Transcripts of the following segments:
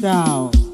เ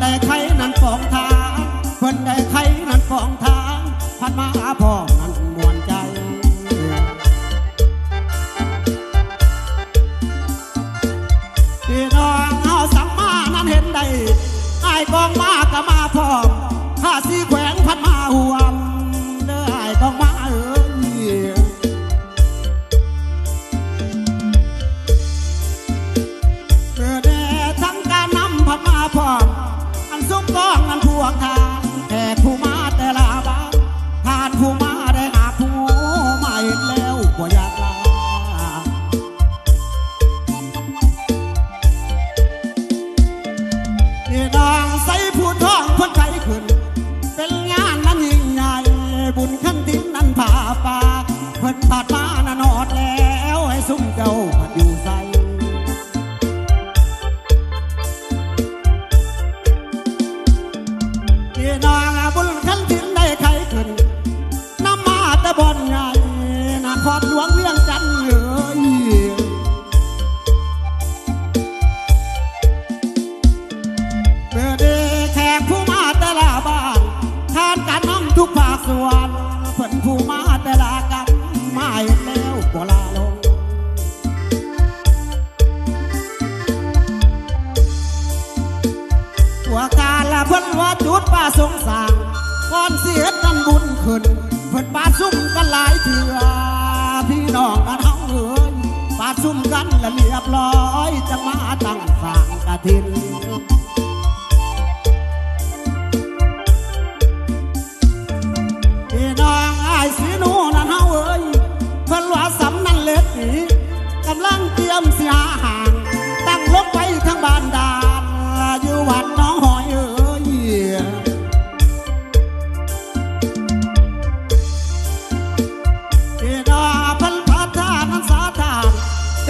ได้ไข่นั้นฟองทางเพิ่นได้ไข่นั้นฟองทางพัดมาหาพ่อนั้นมวนใจพี่น้องเอาสัมมานั้นเห็นได้ไอ้กองมาก็มาพร้อมข้าสี อง นครหลวงเวียงจันทน์เอ่ยเมื่อเดแขกผู้มาแต่ละบ้านทานกันน้ำทุกภาคส่วนเพิ่นผู้มาแต่ละกันมาเห็นแล้วบ่ลาลงตัวการละเพิ่นว่าจุดป่าสงสารก่อนเสียนั้นบุญขึ้นเพิ่นปาซุ่มกันหลายเถื่อ น้องกันเฮาเอ้ยปาซุ่มกันละเรียบร้อยจะมาตั้งสางกะทินพี่น้องไอ้สีนูนั่นเฮาเอ้ยเพิ่นว่าสำนันเล็ดนีกำลังเตรียมเสียหา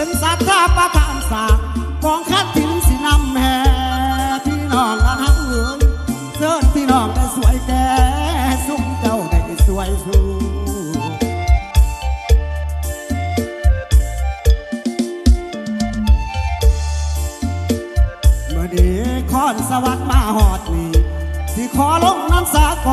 เป็นสัทธาประทานสางกองคัดถินสินำแห่พี่น้องกันทั้งเอ้ยเสิร์นพี่น้องได้สวยแก่สุขเจ้าได้สวยสูเมื่อดีคอนสวัสดิ์มาหอดนี่ที่ขอลงน้ำสาก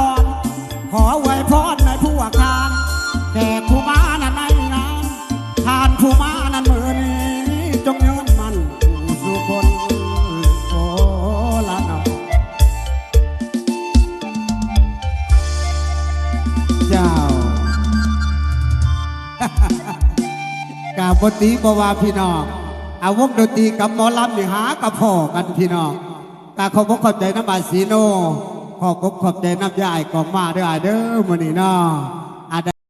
เจ้ากาบตีบวาพี่น้องอาวงดนตรีกับหมอลำนี่หากระพอกันพี่น้องกาขอบขอบใจน้ำบาสีโนขอบขอบใจน้ำยายกองมาเด้ออ้ายเด้อมือนี่น้อง